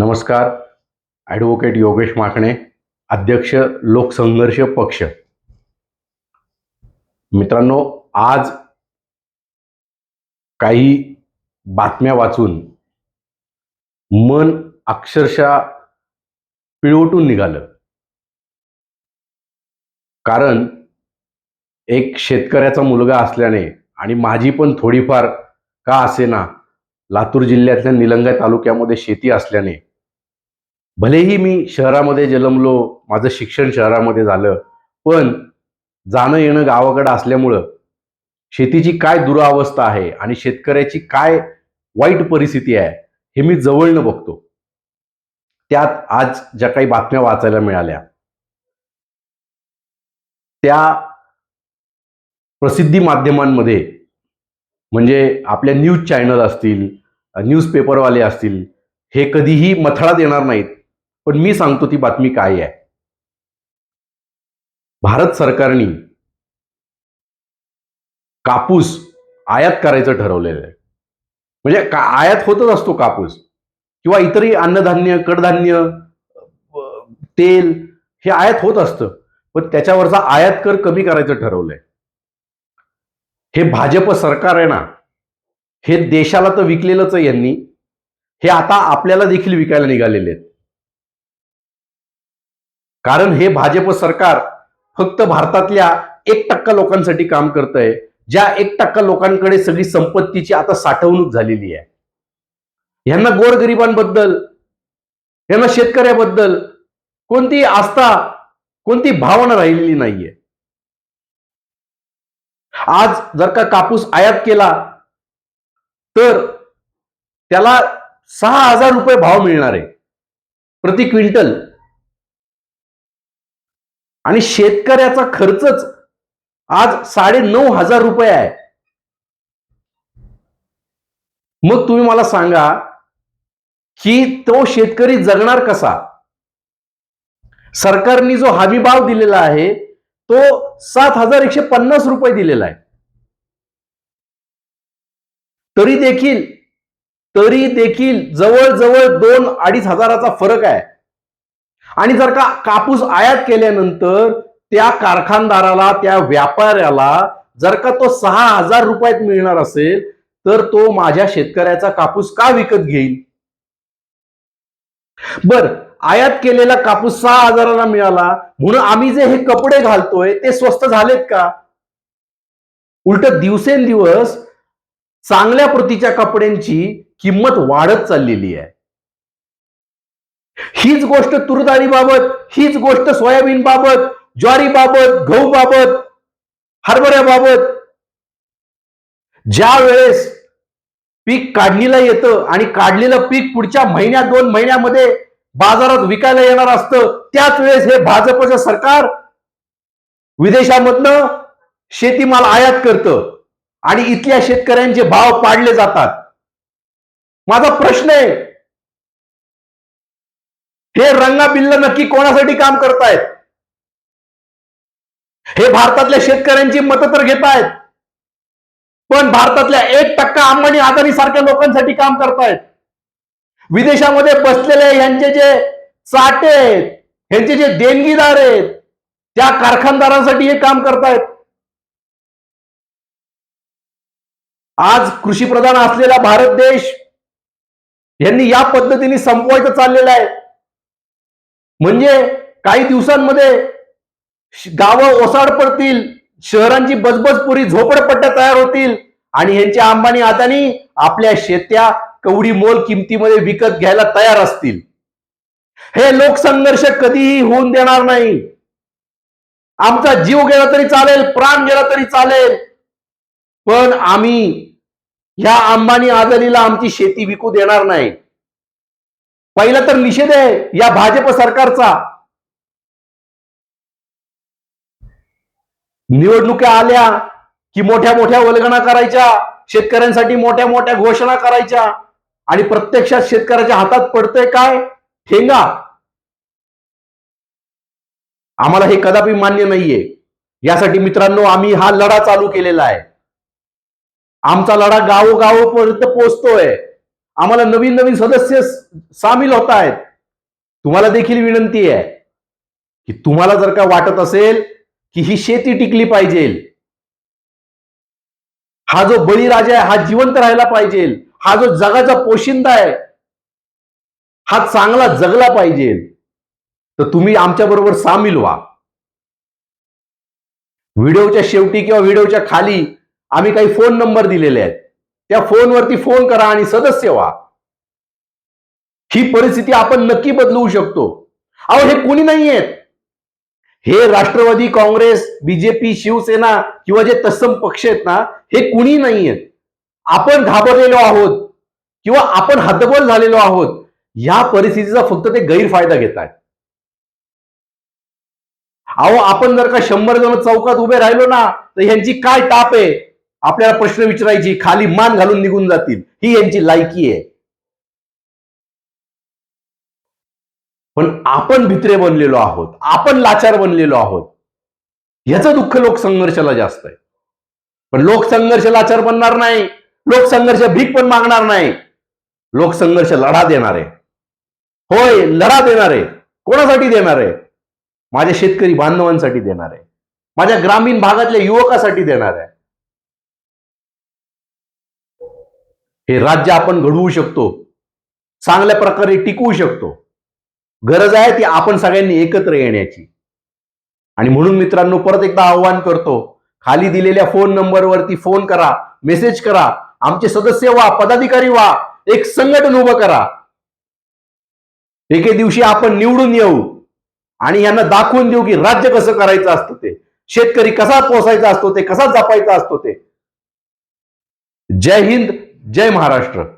नमस्कार. ॲडव्होकेट योगेश माकणे अध्यक्ष लोकसंघर्ष पक्ष. मित्रांनो आज काही बातम्या वाचून मन अक्षरशः पिळवटून निघालं. कारण एक शेतकऱ्याचा मुलगा असल्याने आणि माझी पण थोडीफार का असेना लातूर जिल्ह्यातल्या निलंगा तालुक्यामध्ये शेती असल्याने भलेही मी शहरामध्ये जन्मलो माझं शिक्षण शहरामध्ये झालं पण जाणं येणं गावाकडं असल्यामुळं शेतीची काय दुरावस्था आहे आणि शेतकऱ्याची काय वाईट परिस्थिती आहे हे मी जवळनं बघतो. त्यात आज ज्या काही बातम्या वाचायला मिळाल्या त्या प्रसिद्धी माध्यमांमध्ये म्हणजे आपल्या न्यूज चॅनल असतील न्यूजपेपरवाले असतील हे कधीही मथळा देणार नाहीत. पण मी सांगतो ती बातमी काय आहे. भारत सरकारने कापूस आयात करायचं ठरवलेलं आहे. म्हणजे का आयात होतच असतो कापूस. किंवा इतरही अन्नधान्य कडधान्य तेल हे आयात होत असतं. पण त्याच्यावरचा आयात कर कमी करायचं ठरवलंय. हे भाजप सरकार आहे ना हे देशाला तर विकलेलंच आहे यांनी. हे आता आपल्याला देखील विकायला निघालेले आहेत. कारण हे भाजप सरकार फक्त भारतातल्या एक टक्का लोकांसाठी काम करत आहे ज्या एक टक्का लोकांकडे सगळी संपत्तीची आता साठवणूक झालेली आहे. यांना गोरगरिबांबद्दल यांना शेतकऱ्याबद्दल कोणती आस्था कोणती भावना राहिलेली नाहीये. आज जर का कापूस आयात केला तर त्याला सहा हजार रुपये भाव मिळणार आहे. प्रति क्विंटल. आणि शेतकऱ्याचा खर्चच आज साडे नऊ हजार रुपये आहे. मग तुम्ही मला सांगा की तो शेतकरी जगणार कसा? सरकारने जो हमी भाव दिलेला आहे तो सात हजार एकशे पन्नास रुपये दिलेला आहे. तरी देखील तरी देखील जवळजवळ दोन अडीच हजाराचा फरक आहे. आणि जर का कापूस आयात केल्यानंतर त्या कारखानदाराला त्या व्यापाऱ्याला जर का तो सहा हजार रुपयात मिळणार असेल तर तो माझ्या शेतकऱ्याचा कापूस का विकत घेईल? बर आयात केलेला कापूस सहा हजाराला मिळाला म्हणून आम्ही जे हे कपडे घालतोय ते स्वस्त झालेत का? उलट दिवसेंदिवस चांगल्या प्रतीच्या कपड्यांची किंमत वाढत चाललेली आहे. हीच गोष्ट तुरडाळीबाबत हीच गोष्ट सोयाबीन बाबत ज्वारी बाबत गहू बाबत हरभऱ्याबाबत ज्या वेळेस पीक काढणीला येतं आणि काढलेलं पीक पुढच्या महिन्यात दोन महिन्यामध्ये बाजारात विकायला येणार असतं त्याच वेळेस हे भाजपचं सरकार विदेशामधनं शेतीमाल आयात करतं आणि इथल्या शेतकऱ्यांचे भाव पाडले जातात. माझा प्रश्न आहे हे रंगाबिल्ल नक्की कोणासाठी काम करतायत? हे भारतातल्या शेतकऱ्यांची मतं तर घेतायत. पण भारतातल्या एक टक्का अंबानी आदानी सारख्या लोकांसाठी काम करतायत. विदेशामध्ये बसलेले यांचे जे चाटे आहेत यांचे जे देणगीदार आहेत त्या कारखानदारांसाठी हे काम करतायत. आज कृषी प्रधान असलेला भारत देश यांनी या पद्धतीने संपवायचं चाललेलं आहे. म्हणजे काही दिवसांमध्ये गावं ओसाड पडतील शहरांची बजबजपुरी झोपडपट्ट्या तयार होतील आणि ह्यांच्या अंबानी आदानी आपल्या शेत्या कवडी मोल किमतीमध्ये विकत घ्यायला तयार असतील. हे लोकसंघर्ष कधीही होऊन देणार नाही. आमचा जीव गेला तरी चालेल प्राण गेला तरी चालेल. पण आम्ही ह्या अंबानी आदानीला आमची शेती विकू देणार नाही. पहिला तर निषेध आहे या भाजप सरकारचा. निवडणुका आल्या की मोठ्या मोठ्या वल्गणा करायच्या शेतकऱ्यांसाठी मोठ्या मोठ्या घोषणा करायच्या. आणि प्रत्यक्षात शेतकऱ्याच्या हातात पडतंय काय? ठेंगा. आम्हाला हे कदापि मान्य नाहीये. यासाठी मित्रांनो आम्ही हा लढा चालू केलेला आहे. आमचा लढा गावोगावपर्यंत पोहोचतोय. आम्हाला नवीन नवीन सदस्य सामील होत आहेत तुम्हाला देखील विनंती आहे की तुम्हाला जर का वाटत असेल की ही शेती टिकली पाहिजे हा जो बळीराजा आहे हा जिवंत राहायला पाहिजे हा जो जगाचा पोशिंदा आहे हा चांगला जगला पाहिजे तर तुम्ही आमच्या बरोबर सामील व्हा. व्हिडिओच्या शेवटी किंवा व्हिडिओच्या खाली आम्ही काही फोन नंबर दिलेले आहेत. त्या फोनवरती फोन करा आणि सदस्य व्हा. ही परिस्थिती आपण नक्की बदलवू शकतो. अहो हे कोणी नाही आहेत हे राष्ट्रवादी काँग्रेस बीजेपी शिवसेना किंवा जे तत्सम पक्ष आहेत ना हे कुणी नाही आहेत आपण घाबरलेलो आहोत किंवा आपण हद्दबल झालेलो आहोत या परिस्थितीचा फक्त ते गैरफायदा घेत आहेत. अहो आपण जर का शंभर जण चौकात उभे राहिलो ना तर यांची काय ताप आहे? आपल्याला प्रश्न विचारायची खाली मान घालून निघून जातील. ही यांची लायकी आहे. पण आपण भित्रे बनलेलो आहोत. आपण लाचार बनलेलो आहोत. याचं दुःख लोकसंघर्षाला जास्त आहे. पण लोकसंघर्ष लाचार बनणार नाही. लोकसंघर्ष भीक पण मागणार नाही. लोकसंघर्ष लढा देणार आहे. होय लढा देणार आहे. कोणासाठी देणार आहे? माझ्या शेतकरी बांधवांसाठी देणार आहे. माझ्या ग्रामीण भागातल्या युवकासाठी देणार आहे. हे राज्य आपण घडवू शकतो चांगल्या प्रकारे टिकवू शकतो. गरज आहे ती आपण सगळ्यांनी एकत्र येण्याची. आणि म्हणून मित्रांनो परत एकदा आव्हान करतो खाली दिलेल्या फोन नंबरवरती फोन करा मेसेज करा आमचे सदस्य व्हा पदाधिकारी व्हा एक संघटन उभं करा. एके दिवशी आपण निवडून येऊ आणि यांना दाखवून देऊ की राज्य कसं करायचं असतं ते शेतकरी कसा पोसायचा असतो ते कसा जपायचा असतो ते. जय हिंद जय महाराष्ट्र.